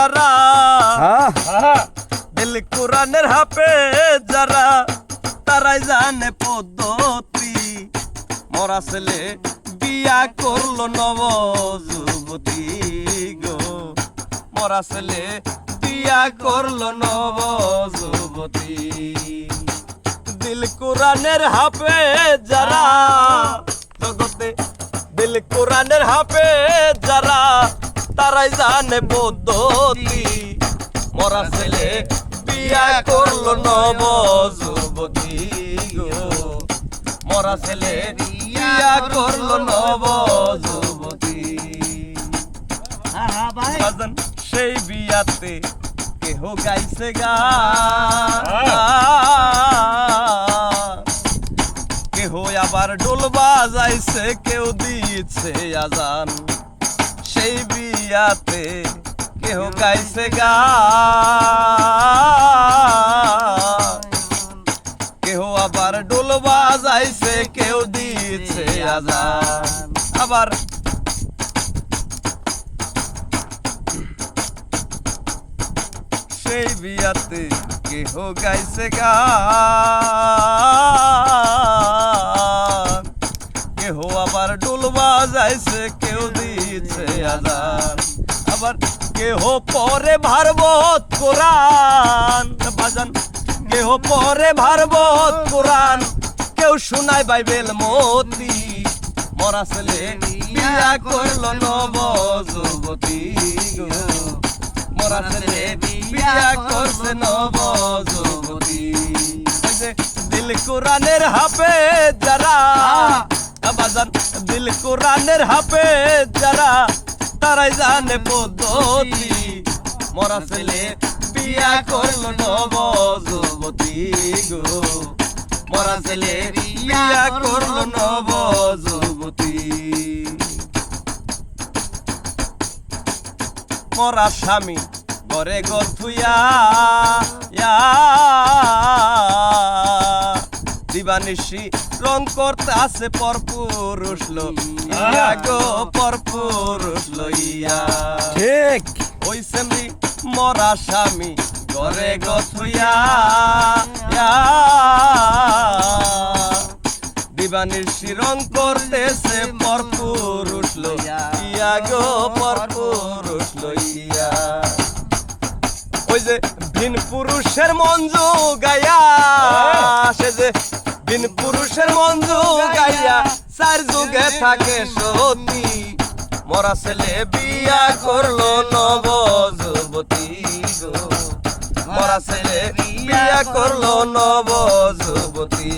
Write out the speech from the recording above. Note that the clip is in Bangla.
যারা। হ্যাঁ দিল কোরআনের হাফে যারা তারাই জানে পদ্ধতি। মরা ছেলে বিয়া করল নব যুবতী গো। মরা ছেলে বিয়া করল নব যুবতী দিল কোরআনের হাফে যারা জগতে দিল কোরআনের যারা তারাই জানে পদ্ধতি। মরা ছেলে বিয়া করল নব যুবতী গো। মরা ছেলে বিয়া করল নব যুবতী বাজান সেই বিয়াতে কেহ গাইছে গা। কেহ আবার ডোল বাজাইছে কেউ দিচ্ছে আজান। সেই বিয়াতে কেহ গাইছে গা। কেহ আবার ডোল বাজাইছে কেউ দিচ্ছে আজান। আবার সেই বিয়াতে কেহ গাইছে গান আজান। আবার কেহ পরে ভারবত কোরআন। বাজান কেহ পরে ভারবত কোরআন। কেউ শোনায় বাইবেল মতি। মরা ছেলে বিয়া করল নব যুবতী মরা ছেলে বিয়া করছে নব যুবতী দিল কোরআনের হাফে যারা। বাজান দিল কোরআনের হাফে যারা। তারাই জানে পদ্ধতি। মরা ছেলে বিয়া করল নব যুবতী গো। মরা ছেলে বিয়া করল নব যুবতী। মরা স্বামী ঘরে গথুয়া দিবানিশি রং করতে আছে পর পুরুষ লইয়া গো পর মরা স্বামী ঘরে গথুয়া দিবানির শিরং করতেছে পর পুরুষ লইয়া গো পর পুরুষ লইয়া। ওই যে ভিন পুরুষের মঞ্জু গায়া সে যে ভিন পুরুষের মঞ্জু গাইয়া চার যুগে থাকে সতী। মরা ছেলে বিয়া করল নব যুবতী গো। মরা ছেলে বিয়া করল নব যুবতী